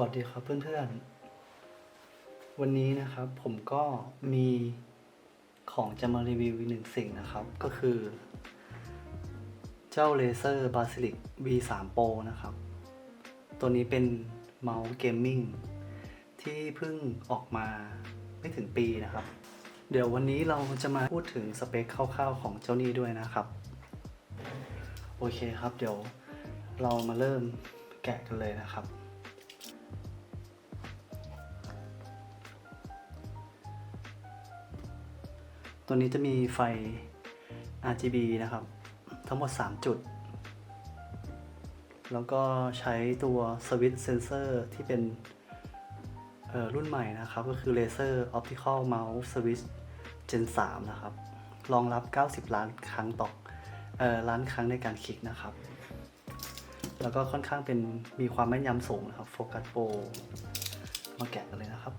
วัสดีครับเพื่อนๆ วันนี้นะครับผมก็มีของจะมารีวิวอีกหนึ่งสิ่งนะครับ ก็คือ เจ้า Razer Basilisk V3 Pro นะครับ ตัวนี้เป็นเมาส์เกมมิ่งที่เพิ่งออกมาไม่ถึงปีนะครับ เดี๋ยววันนี้เราจะมาพูดถึงสเปคคร่าวๆของเจ้านี้ด้วยนะครับ โอเคครับเดี๋ยวเรามาเริ่มแกะกันเลยนะครับ ตัวนี้จะมีไฟ RGB นะครับ ทั้งหมด 3 จุด แล้วก็ใช้ตัวสวิตช์เซนเซอร์ที่เป็นรุ่นใหม่นะครับ ก็คือ Laser Optical Mouse Switch Gen 3 นะครับ รองรับ 90 ล้านครั้งต่อเอ่อล้านครั้งในการคลิกนะครับ แล้วก็ค่อนข้างเป็นมีความแม่นยำสูงนะครับ โฟกัสโปรมาแกะกันเลยนะครับ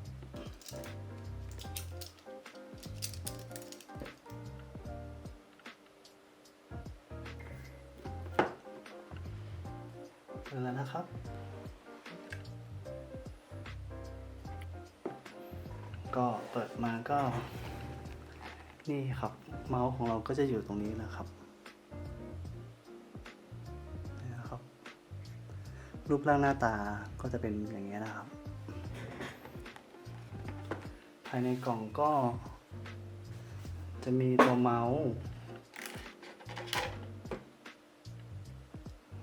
เจอแล้วนะครับ ก็เปิดมาก็ นี่ครับ เมาส์ของเราก็จะอยู่ตรงนี้นะครับนี่นะครับ รูปร่างหน้าตาก็จะเป็นอย่างนี้ยนะครับ ภายในกล่องก็ จะมีตัวเมาส์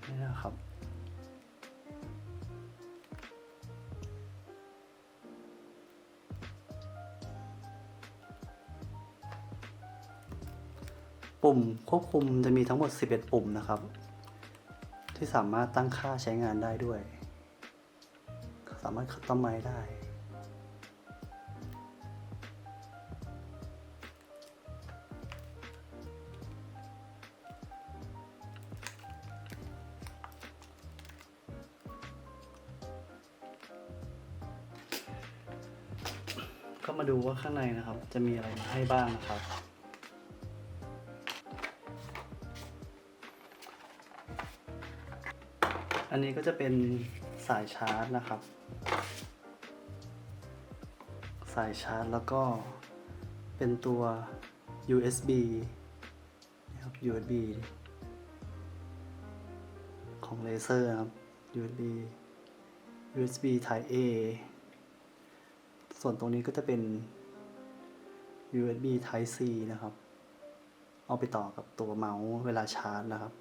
นี่นะครับ ปุ่มควบคุมจะมีทั้งหมด 11 ปุ่มนะครับ ที่สามารถตั้งค่าใช้งานได้ด้วย สามารถคัสตอมไมได้ ก็มาดูว่าข้างในนะครับ จะมีอะไรมาให้บ้างนะครับ อันนี้ก็จะเป็นสายชาร์จนะครับ สายชาร์จแล้วก็เป็นตัว USB นะครับ USB ของเลเซอร์ครับ USB USB Type A ส่วนตรงนี้ก็จะเป็น USB Type C นะครับ เอาไปต่อกับตัวเมาส์เวลาชาร์จนะครับ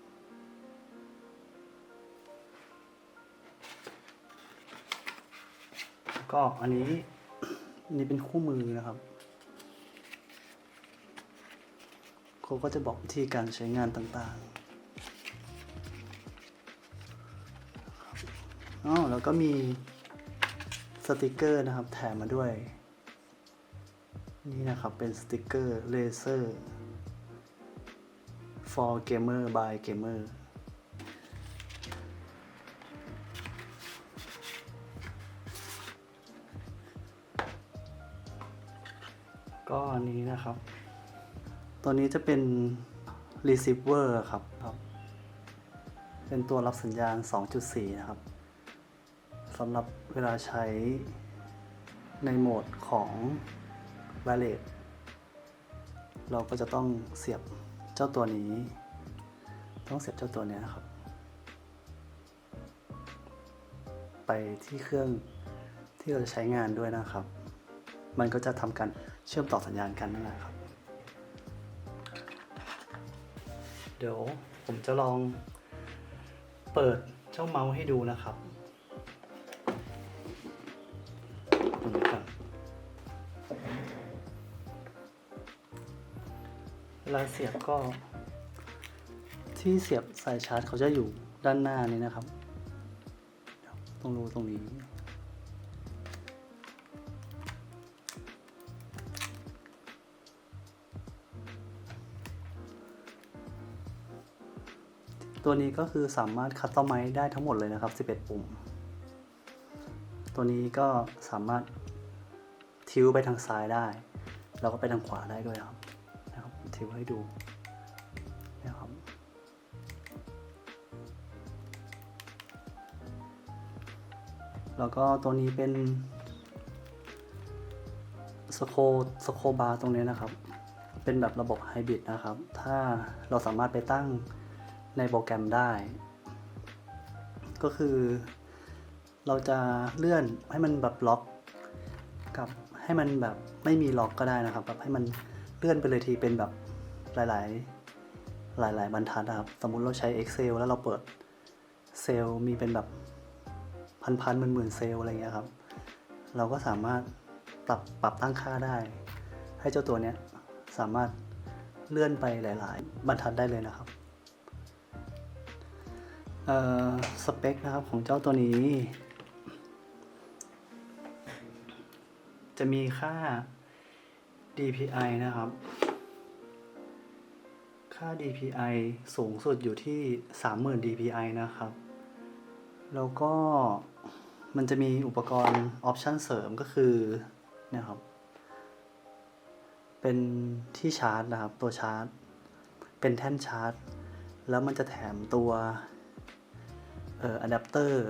ก็อันนี้อันนี้เป็นคู่มือนะครับเขาก็จะบอกวิธีการใช้งานต่างๆอ๋อแล้วก็มีสติกเกอร์นะครับ แถมมาด้วย นี่นะครับเป็นสติกเกอร์ Laser for Gamer by Gamer ก็อันนี้นะครับ ตัวนี้จะเป็น receiver ครับครับ เป็นตัวรับสัญญาณ 2.4 นะครับสำหรับเวลาใช้ในโหมดของ w i r e l e s เราก็จะต้องเสียบเจ้าตัวนี้ ต้องเสียบเจ้าตัวนี้นะครับ ไปที่เครื่องที่เราจะใช้งานด้วยนะครับ มันก็จะทำการเชื่อมต่อสัญญาณกันนั่นแหละครับ เดี๋ยวผมจะลองเปิดเจ้าเมาส์ให้ดูนะครับตรงนี้ก่อนเวลาเสียบก็ ที่เสียบสายชาร์จเขาจะอยู่ด้านหน้านี้นะครับ ตรงรูตรงนี้ ตัวนี้ก็คือสามารถคัสตอมไมซ์ได้ทั้งหมดเลยนะครับ 11 ปุ่ม ตัวนี้ก็สามารถทิวไปทางซ้ายได้ แล้วก็ไปทางขวาได้ด้วยครับนะครับทิวให้ดูนะครับแล้วก็ตัวนี้เป็นสโคสโคบาร์ตรงนี้นะครับ เป็นแบบระบบไฮบริดนะครับ ถ้าเราสามารถไปตั้ง ในโปรแกรมได้ ก็คือ เราจะเลื่อนให้มันแบบล็อกกับให้มันแบบไม่มีล็อกก็ได้นะครับแบบให้มันเลื่อนไปเลยทีเป็นแบบหลาย ๆ หลาย ๆ บรรทัดนะครับ สมมุติเราใช้ Excel แล้วเราเปิดเซลล์มีเป็นแบบพันๆหมื่นๆเซลล์อะไรเงี้ยครับ เราก็สามารถปรับปรับตั้งค่าได้ ให้เจ้าตัวเนี้ยสามารถเลื่อนไปหลาย ๆ บรรทัดได้เลยนะครับ สเปคนะครับของเจ้าตัวนี้ จะมีค่า DPI นะครับ ค่า DPI สูงสุดอยู่ที่ 30,000 DPI นะครับ แล้วก็มันจะมีอุปกรณ์ออปชันเสริมก็คือเนี่ยครับ เป็นที่ชาร์จนะครับ ตัวชาร์จ เป็นแท่นชาร์จ แล้วมันจะแถมตัว เอ่ออะแดปเตอร์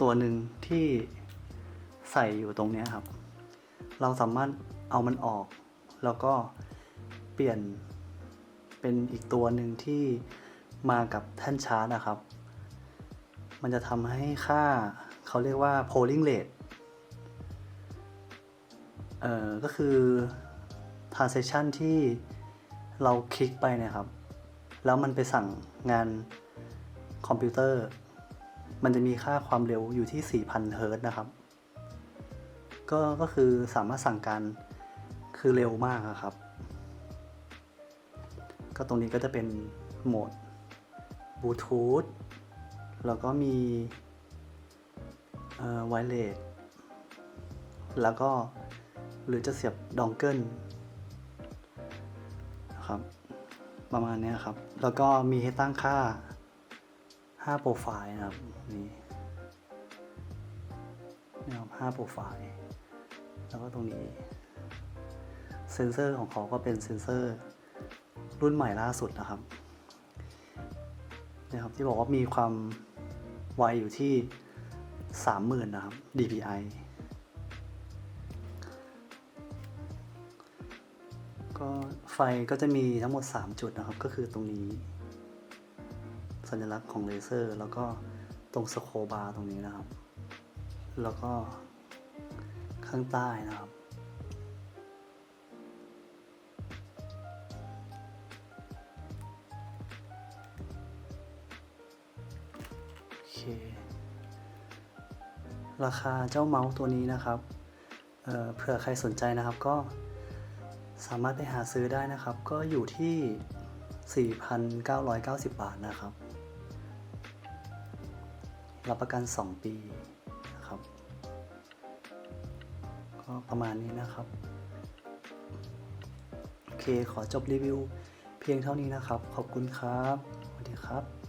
ตัวหนึ่งที่ใส่อยู่ตรงนี้ครับ เราสามารถเอามันออก แล้วก็เปลี่ยนเป็นอีกตัวหนึ่งที่มากับแท่นชาร์จนะครับ มันจะทำให้ค่าเขาเรียกว่า polling rate เอ่อก็คือ transaction ที่เราคลิกไปนี่ยครับ แล้วมันไปสั่งงานคอมพิวเตอร์ มันจะมีค่าความเร็วอยู่ที่ 4,000 เฮิร์ต์นะครับ ก็ก็คือสามารถสั่งการคือเร็วมากครับ ก็ตรงนี้ก็จะเป็นโหมดบลูทูธแล้วก็มีไวเลสแล้วก็หรือจะเสียบดองเกิลนะครับ ประมาณนี้ครับ แล้วก็มีให้ตั้งค่า 5โปรไฟล์นะครับนี่นี่ครับ5โปรไฟล์แล้วก็ตรงนี้เซนเซอร์ของเขาก็เป็นเซนเซอร์รุ่นใหม่ล่าสุดนะครับนี่ยครับที่บอกว่ามีความไวอยู่ที่ 30,000 นะครับ DPI ก็ไฟก็จะมีทั้งหมด 3 จุดนะครับก็คือตรงนี้ สัญลักษณ์ของเลเซอร์ แล้วก็ตรงสโคบาร์ตรงนี้นะครับ แล้วก็ข้างใต้นะครับ โอเค ราคาเจ้าเมาส์ตัวนี้นะครับเอ่อเผื่อใครสนใจนะครับก็สามารถไปหาซื้อได้นะครับ ก็อยู่ที่ 4,990 บาทนะครับ รับประกัน 2 ปีนะครับ ก็ประมาณนี้นะครับ โอเคขอจบรีวิวเพียงเท่านี้นะครับ ขอบคุณครับ สวัสดีครับ